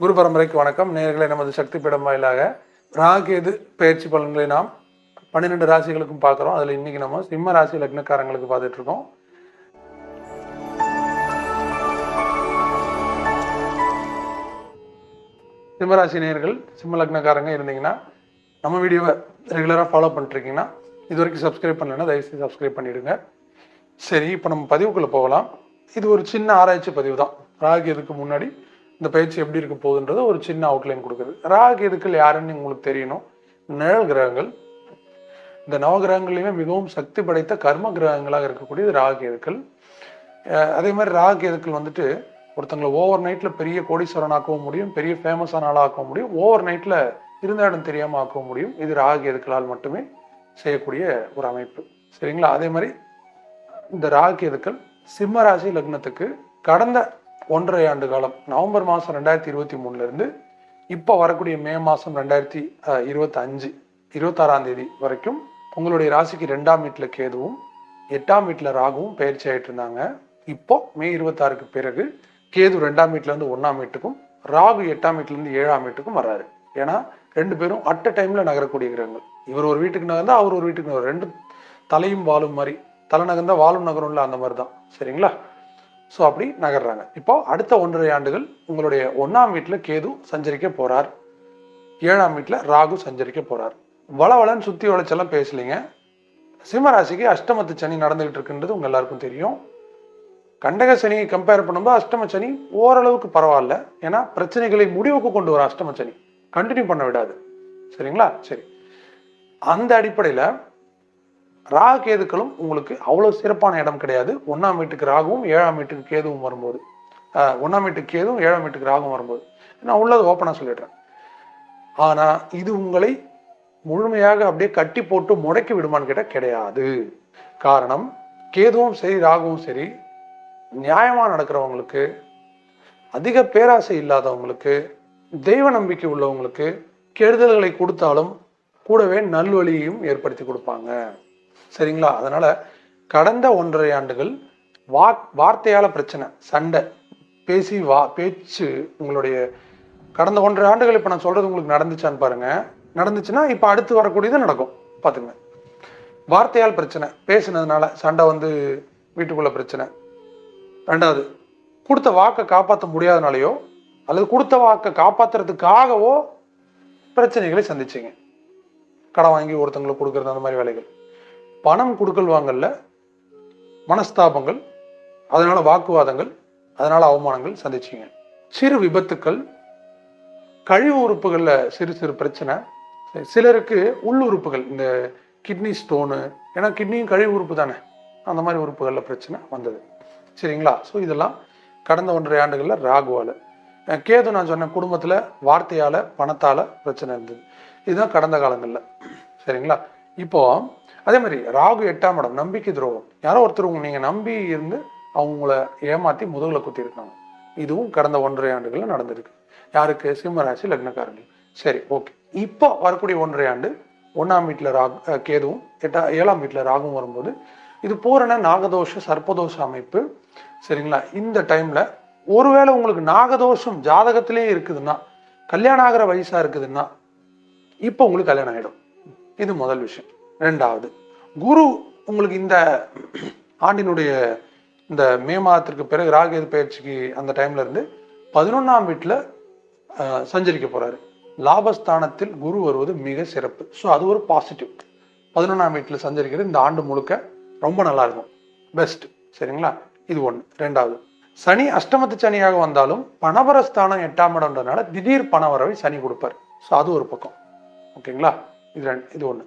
குரு பரம்பரைக்கு வணக்கம். நேர்களை நமது சக்தி பீடம் வாயிலாக ராகேது பயிற்சி பலன்களை நாம் பன்னிரெண்டு ராசிகளுக்கும் பார்க்குறோம். அதில் இன்னைக்கு நம்ம சிம்ம ராசி லக்னக்காரங்களுக்கு பார்த்துட்டு இருக்கோம் சிம்மராசி நேயர்கள் சிம்ம லக்னக்காரங்க இருந்தீங்கன்னா நம்ம வீடியோவை ரெகுலராக ஃபாலோ பண்ணிட்டுருக்கீங்கன்னா இது வரைக்கும் சப்ஸ்கிரைப் பண்ணலைன்னா தயவுசெய்து சப்ஸ்கிரைப் பண்ணிவிடுங்க சரி இப்போ நம்ம பதிவுக்குள்ளே போகலாம். இது ஒரு சின்ன ஆராய்ச்சி பதிவு தான் ராகு இதுக்கு முன்னாடி இந்த பயிற்சி எப்படி இருக்க போகுதுன்றது ஒரு சின்ன அவுட்லைன் கொடுக்குது. ராகு எதுக்கள் யாருன்னு உங்களுக்கு தெரியணும். நிழல் கிரகங்கள். இந்த நவகிரகங்களையுமே மிகவும் சக்தி படைத்த கர்ம கிரகங்களாக இருக்கக்கூடியது ராகு எதுக்கள். அதே மாதிரி ராகு எதுக்கள் வந்துட்டு ஒருத்தங்களை ஓவர் நைட்டில் பெரிய கோடீஸ்வரன் ஆக்கவும் முடியும் பெரிய ஃபேமஸான ஆளாக ஆக்கவும் முடியும் ஓவர் நைட்டில் இருந்த இடம் தெரியாமல் ஆக்கவும் முடியும். இது ராகு எதுக்களால் மட்டுமே செய்யக்கூடிய ஒரு அமைப்பு. சரிங்களா? அதே மாதிரி இந்த ராகு எதுக்கள் சிம்ம ராசி லக்னத்துக்கு கடந்த ஒன்றரை ஆண்டு காலம் நவம்பர் மாதம் ரெண்டாயிரத்தி இருபத்தி மூணுலேருந்து இப்போ வரக்கூடிய மே மாதம் ரெண்டாயிரத்தி இருபத்தஞ்சு இருபத்தாறாம் தேதி வரைக்கும் உங்களுடைய ராசிக்கு ரெண்டாம் வீட்டில் கேதுவும் எட்டாம் வீட்டில் ராகுவும் பயிற்சி ஆகிட்டு இருந்தாங்க. இப்போ மே இருபத்தாறுக்கு பிறகு கேது ரெண்டாம் வீட்டிலேருந்து ஒன்றாம் வீட்டுக்கும் ராகு எட்டாம் வீட்டிலேருந்து ஏழாம் வீட்டுக்கும் வர்றாரு. ஏன்னா ரெண்டு பேரும் அட் அ டைமில் நகரக்கூடிய கிரகங்கள். இவர் ஒரு வீட்டுக்கு நகர்ந்தா அவர் ஒரு வீட்டுக்கு நகர் ரெண்டு தலையும் வாழும் மாதிரி தலை நகர்ந்தா வாழும் நகரும்ல அந்த மாதிரி தான் சரிங்களா? ஸோ அப்படி நகர்றாங்க. இப்போ அடுத்த ஒன்றரை ஆண்டுகள் உங்களுடைய ஒன்றாம் வீட்டில் கேது சஞ்சரிக்க போறார். ஏழாம் வீட்டில் ராகு சஞ்சரிக்க போறார். வளவளன்னு சுத்தி வளைச்செல்லாம் பேசலைங்க. சிம்மராசிக்கு அஷ்டமத்து சனி நடந்துகிட்டு இருக்குன்றது உங்க எல்லாருக்கும் தெரியும். கண்டக சனியை கம்பேர் பண்ணும்போது அஷ்டம சனி ஓரளவுக்கு பரவாயில்ல. ஏன்னா பிரச்சனைகளை முடிவுக்கு கொண்டு வர அஷ்டம சனி. கண்டினியூ பண்ண விடாது. சரிங்களா? சரி. அந்த அடிப்படையில் ராகு கேதுக்களும் உங்களுக்கு அவ்வளோ சிறப்பான இடம் கிடையாது. ஒன்றாம் வீட்டுக்கு ராகுவும் ஏழாம் வீட்டுக்கு கேதுவும் வரும்போது ஒன்றாம் வீட்டுக்கு கேதுவும் ஏழாம் வீட்டுக்கு ராகுவும் வரும்போது. நான் உள்ளது ஓப்பனாக சொல்லிடுறேன். ஆனால் இது உங்களை முழுமையாக அப்படியே கட்டி போட்டு முடக்கி விடுமான்னு கேட்டால் கிடையாது. காரணம் கேதுவும் சரி ராகுவும் சரி நியாயமாக நடக்கிறவங்களுக்கு அதிக பேராசை இல்லாதவங்களுக்கு தெய்வ நம்பிக்கை உள்ளவங்களுக்கு கெடுதல்களை கொடுத்தாலும் கூடவே நல்வழியையும் ஏற்படுத்தி கொடுப்பாங்க. சரிங்களா? அதனால் கடந்த ஒன்றரை ஆண்டுகள் வா வார்த்தையால் பிரச்சனை சண்டை பேசி வா பேச்சு உங்களுடைய கடந்த ஒன்றரை ஆண்டுகள் இப்போ நான் சொல்கிறது உங்களுக்கு நடந்துச்சான்னு பாருங்கள் நடந்துச்சுன்னா இப்போ அடுத்து வரக்கூடியது நடக்கும். பார்த்துங்க வார்த்தையால் பிரச்சனை பேசுனதுனால சண்டை வந்து வீட்டுக்குள்ள பிரச்சனை. ரெண்டாவது கொடுத்த வாக்கை காப்பாற்ற முடியாதனாலையோ அல்லது கொடுத்த வாக்கை காப்பாத்துறதுக்காகவோ பிரச்சனைகளை சந்திச்சிங்க. கடன் வாங்கி ஒருத்தங்களுக்கு கொடுக்குறது அந்த மாதிரி வேலைகள். பணம் கொடுக்கல் வாங்கல்ல மனஸ்தாபங்கள் அதனால் வாக்குவாதங்கள் அதனால் அவமானங்கள் சந்திச்சிங்க. சிறு விபத்துக்கள் கழிவு உறுப்புகளில் சிறு சிறு பிரச்சனை. சிலருக்கு உள் உறுப்புகள் இந்த கிட்னி ஸ்டோனு ஏன்னா கிட்னியும் கழிவு உறுப்பு தானே? அந்த மாதிரி உறுப்புகளில் பிரச்சனை வந்தது. சரிங்களா? ஸோ இதெல்லாம் கடந்த ஒன்றரை ஆண்டுகளில் ராகுவால். கேது நான் சொன்ன குடும்பத்தில் வார்த்தையால் பணத்தால் பிரச்சனை இருந்தது. இதுதான் கடந்த காலங்களில். சரிங்களா? இப்போது அதே மாதிரி ராகு எட்டாம் இடம் நம்பிக்கை துரோகம். யாரோ ஒருத்தர் உங்க நீங்கள் நம்பி இருந்து அவங்கள ஏமாற்றி முதுகில் குத்திருக்காங்க இதுவும் கடந்த ஒன்றரை ஆண்டுகளில் நடந்திருக்கு. யாருக்கு? சிம்மராசி லக்னக்காரர்கள் சரி ஓகே. இப்போ வரக்கூடிய ஒன்றரை ஆண்டு ஒன்றாம் வீட்டில் ராகு கேதுவும் எட்டா ஏழாம் வீட்டில் ராகும் வரும்போது இது பூரண நாகதோஷ சர்ப்பதோஷ அமைப்பு. சரிங்களா? இந்த டைம்ல ஒருவேளை உங்களுக்கு நாகதோஷம் ஜாதகத்திலே இருக்குதுன்னா கல்யாணம் ஆகிற வயசா இருக்குதுன்னா இப்போ உங்களுக்கு கல்யாணம் ஆகிடும் இது முதல் விஷயம். ரெண்டாவது குரு உங்களுக்கு இந்த ஆண்டினுடைய இந்த மே மாதத்திற்கு பிறகு ராகேது பயிற்சிக்கு அந்த டைம்ல இருந்து பதினொன்னாம் வீட்டில் சஞ்சரிக்க போறாரு. லாபஸ்தானத்தில் குரு வருவது மிக சிறப்பு. ஸோ அது ஒரு பாசிட்டிவ் பதினொன்றாம் வீட்டில் சஞ்சரிக்கிறது இந்த ஆண்டு முழுக்க ரொம்ப நல்லா இருக்கும். பெஸ்ட் சரிங்களா? இது ஒன்று ரெண்டாவது சனி அஷ்டமத்து சனியாக வந்தாலும் பணபரஸ்தானம் எட்டாம் இடம்ன்றதுனால திடீர் பண வரவை சனி கொடுப்பார். ஸோ அது ஒரு பக்கம். ஓகேங்களா? இது ரெண்டு இது ஒன்று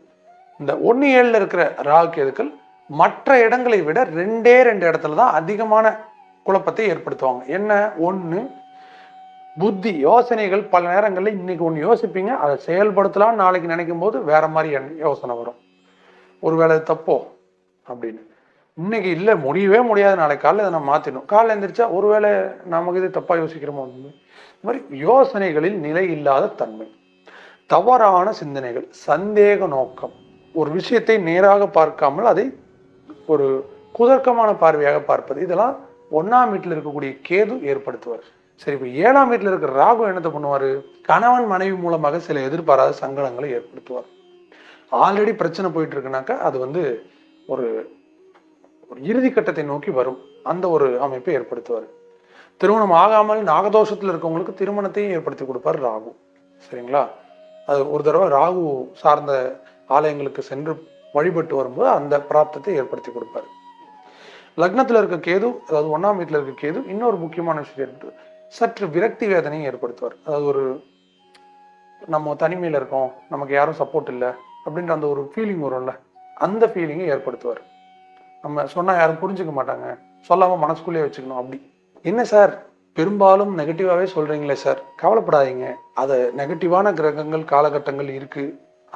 இந்த ஒன்று ஏழில் இருக்கிற ராகு கேதுக்கள் மற்ற இடங்களை விட ரெண்டே ரெண்டு இடத்துல தான் அதிகமான குழப்பத்தை ஏற்படுத்துவாங்க. என்ன? ஒன்று புத்தி யோசனைகள் பல நேரங்களில் இன்னைக்கு ஒன்று யோசிப்பீங்க அதை செயல்படுத்தலாம் நாளைக்கு நினைக்கும் போது வேற மாதிரி யோசனை வரும். ஒருவேளை தப்போ? அப்படின்னு. இன்னைக்கு இல்லை முடியவே முடியாது. நாளைக்கு காலையில் இதை நம்ம மாற்றிடணும் காலைல எழுந்திரிச்சா ஒருவேளை நமக்கு இது தப்பாக யோசிக்கிறோமோ இந்த மாதிரி யோசனைகளில் நிலை இல்லாத தன்மை. தவறான சிந்தனைகள் சந்தேக நோக்கம் ஒரு விஷயத்தை நேராக பார்க்காமல் அதை ஒரு குதர்க்கமான பார்வையாக பார்ப்பது. இதெல்லாம் ஒன்றாம் வீட்டில் இருக்கக்கூடிய கேது ஏற்படுத்துவார். சரி இப்போ ஏழாம் வீட்டில் இருக்கிற ராகு என்னத்தை பண்ணுவார்? கணவன் மனைவி மூலமாக சில எதிர்பாராத சங்கடங்களை ஏற்படுத்துவார். ஆல்ரெடி பிரச்சனை போயிட்டு இருக்குனாக்கா அது வந்து ஒரு ஒரு இறுதி கட்டத்தை நோக்கி வரும். அந்த ஒரு அமைப்பை ஏற்படுத்துவார். திருமணம் ஆகாமல் நாகதோஷத்தில் இருக்கவங்களுக்கு திருமணத்தையும் ஏற்படுத்தி கொடுப்பார் ராகு. சரிங்களா? அது ஒரு தடவை ராகு சார்ந்த ஆலயங்களுக்கு சென்று வழிபட்டு வரும்போது அந்த பிராப்தத்தை ஏற்படுத்தி கொடுப்பாரு. லக்னத்துல இருக்க கேது அதாவது ஒன்றாம் வீட்டில் இருக்க கேது இன்னொரு முக்கியமான விஷயம் இருக்கு. சற்று விரக்தி வேதனையை ஏற்படுத்துவார். அதாவது ஒரு நம்ம தனிமையில இருக்கோம் நமக்கு யாரும் சப்போர்ட் இல்லை அப்படின்ற அந்த ஒரு ஃபீலிங் வரும்ல அந்த ஃபீலிங்கை ஏற்படுத்துவார். நம்ம சொன்னா யாரும் புரிஞ்சுக்க மாட்டாங்க சொல்லாமல் மனசுக்குள்ளேயே வச்சுக்கணும் அப்படி. என்ன சார்? பெரும்பாலும் நெகட்டிவாகவே சொல்றீங்களே சார் கவலைப்படாதீங்க. அதை நெகட்டிவான கிரகங்கள் காலகட்டங்கள் இருக்கு.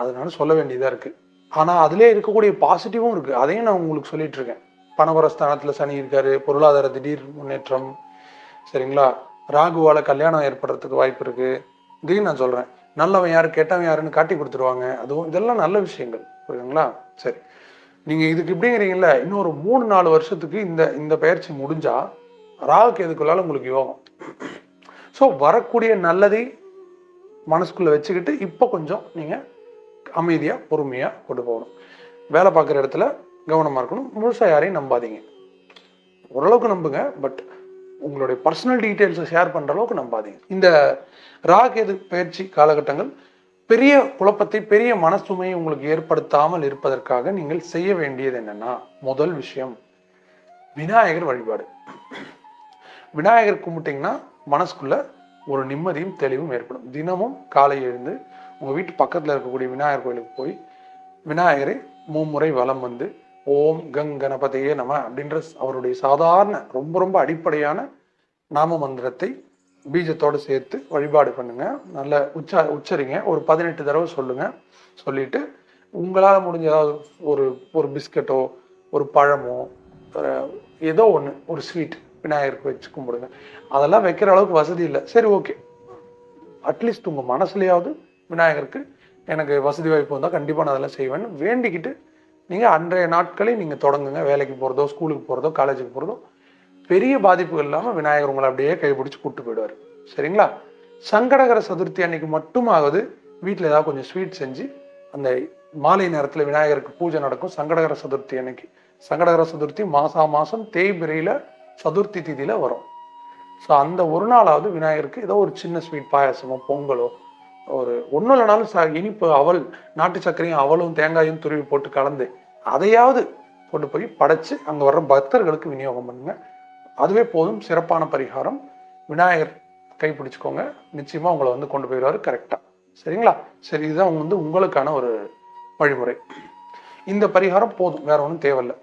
அதனால சொல்ல வேண்டியதாக இருக்குது ஆனால் அதிலே இருக்கக்கூடிய பாசிட்டிவும் இருக்குது அதையும் நான் உங்களுக்கு சொல்லிட்டு இருக்கேன். பணவரஸ்தானத்துல சனி இருக்காரு பொருளாதார திடீர் முன்னேற்றம் சரிங்களா? ராகுவால் கல்யாணம் ஏற்படுறதுக்கு வாய்ப்பு இருக்குது இதையும் நான் சொல்கிறேன் நல்லவன் யாரு கெட்டவன் யாருன்னு காட்டி கொடுத்துருவாங்க. அதுவும் இதெல்லாம் நல்ல விஷயங்கள் புரியுதுங்களா? சரி. நீங்கள் இதுக்கு இப்படிங்கிறீங்கள இன்னும் ஒரு மூணு நாலு வருஷத்துக்கு இந்த இந்த பயிற்சி முடிஞ்சா ராகுக்கு எதுக்குள்ளால உங்களுக்கு யோகம். ஸோ வரக்கூடிய நல்லதை மனசுக்குள்ளே வச்சுக்கிட்டு இப்போ கொஞ்சம் நீங்கள் அமைதியா பொறுமையா கொண்டு போகணும். வேலை பார்க்குற இடத்துல கவனமா இருக்கணும். முழுசாக யாரையும் நம்பாதீங்க. ஓரளவுக்கு நம்புங்க பட் உங்களுடைய பர்சனல் டீட்டெயில்ஸை ஷேர் பண்ற அளவுக்கு நம்பாதீங்க. இந்த ராகேது பயிற்சி காலகட்டங்கள் பெரிய குழப்பத்தை பெரிய மனசுமையை உங்களுக்கு ஏற்படுத்தாமல் இருப்பதற்காக நீங்கள் செய்ய வேண்டியது என்னன்னா முதல் விஷயம் விநாயகர் வழிபாடு. விநாயகர் கும்பிட்டீங்கன்னா மனசுக்குள்ள ஒரு நிம்மதியும் தெளிவும் ஏற்படும். தினமும் காலை எழுந்து உங்கள் வீட்டு பக்கத்தில் இருக்கக்கூடிய விநாயகர் கோயிலுக்கு போய் விநாயகரை மும்முறை வலம் வந்து ஓம் கங் கணபதியே நம அப்படின்ற அவருடைய சாதாரண ரொம்ப ரொம்ப அடிப்படையான நாம மந்திரத்தை பீஜத்தோடு சேர்த்து வழிபாடு பண்ணுங்க. நல்ல உச்சா உச்சரிங்க. ஒரு பதினெட்டு தடவை சொல்லுங்க. சொல்லிட்டு உங்களால் முடிஞ்ச ஏதாவது ஒரு ஒரு பிஸ்கட்டோ ஒரு பழமோ ஏதோ ஒன்று ஒரு ஸ்வீட் விநாயகருக்கு வச்சு கும்பிடுங்க. அதெல்லாம் வைக்கிற அளவுக்கு வசதி இல்லை. சரி ஓகே. அட்லீஸ்ட் உங்கள் மனசுலையாவது விநாயகருக்கு எனக்கு வசதி வாய்ப்பு வந்தால் கண்டிப்பாக நான் அதெல்லாம் செய்வேன்னு வேண்டிக்கிட்டு நீங்கள் அன்றைய நாட்களே நீங்கள் தொடங்குங்க. வேலைக்கு போகிறதோ ஸ்கூலுக்கு போகிறதோ காலேஜுக்கு போகிறதோ பெரிய பாதிப்புகள் இல்லாமல் விநாயகர் உங்களை அப்படியே கைப்பிடிச்சு கூட்டு போயிடுவார். சரிங்களா? சங்கடகர சதுர்த்தி அன்னைக்கு மட்டுமாவது வீட்டில் ஏதாவது கொஞ்சம் ஸ்வீட் செஞ்சு அந்த மாலை நேரத்தில் விநாயகருக்கு பூஜை நடக்கும். சங்கடகர சதுர்த்தி அன்னைக்கு. சங்கடகர சதுர்த்தி மாசா மாசம் தேய்பிரையில் சதுர்த்தி திதியில் வரும். ஸோ அந்த ஒரு நாளாவது விநாயகருக்கு ஏதோ ஒரு சின்ன ஸ்வீட் பாயாசமோ பொங்கலோ ஒரு ஒன்றும் இல்லைனாலும் ச இனிப்பு அவல் நாட்டு சர்க்கரையும் அவலும் தேங்காயும் துருவி போட்டு கலந்து அதையாவது கொண்டு போய் படைச்சு அங்கே வர்ற பக்தர்களுக்கு விநியோகம் பண்ணுங்க. அதுவே போதும். சிறப்பான பரிகாரம். விநாயகர் கைப்பிடிச்சுக்கோங்க நிச்சயமா உங்களை வந்து கொண்டு போயிடுவாரு கரெக்டாக சரிங்களா? சரி இதுதான் வந்து உங்களுக்கான ஒரு வழிமுறை. இந்த பரிகாரம் போதும். வேற ஒன்றும் தேவையில்லை.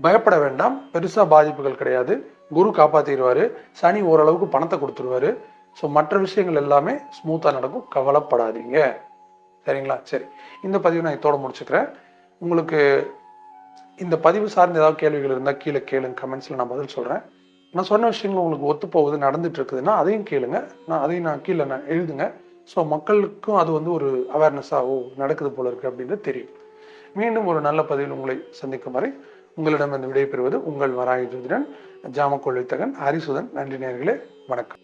பயப்பட வேண்டாம். பெருசா பாதிப்புகள் கிடையாது. குரு காப்பாற்றிடுவார் சனி ஓரளவுக்கு பணத்தை கொடுத்துருவாரு. ஸோ மற்ற விஷயங்கள் எல்லாமே ஸ்மூத்தாக நடக்கும். கவலைப்படாதீங்க. சரிங்களா? சரி. இந்த பதிவு நான் இதோட முடிச்சுக்கிறேன். உங்களுக்கு இந்த பதிவு சார்ந்த ஏதாவது கேள்விகள் இருந்தால் கீழே கேளுங்க. கமெண்ட்ஸில் நான் பதில் சொல்கிறேன் நான் சொன்ன விஷயங்கள் உங்களுக்கு ஒத்து போகுது நடந்துட்டு இருக்குதுன்னா அதையும் கேளுங்க. நான் அதையும் நான் கீழே நான் எழுதுங்க. ஸோ மக்களுக்கும் அது வந்து ஒரு அவேர்னஸாக ஓ நடக்குது போல இருக்கு அப்படின்றது தெரியும். மீண்டும் ஒரு நல்ல பதிவில் உங்களை சந்திக்கும் வரை உங்களிடம் விடைபெறுவது உங்கள் வராய ஜோதிடன் ஜாமக்கொள்ளித்தகன் ஹரிசுதன். நன்றி நேர்களே வணக்கம்.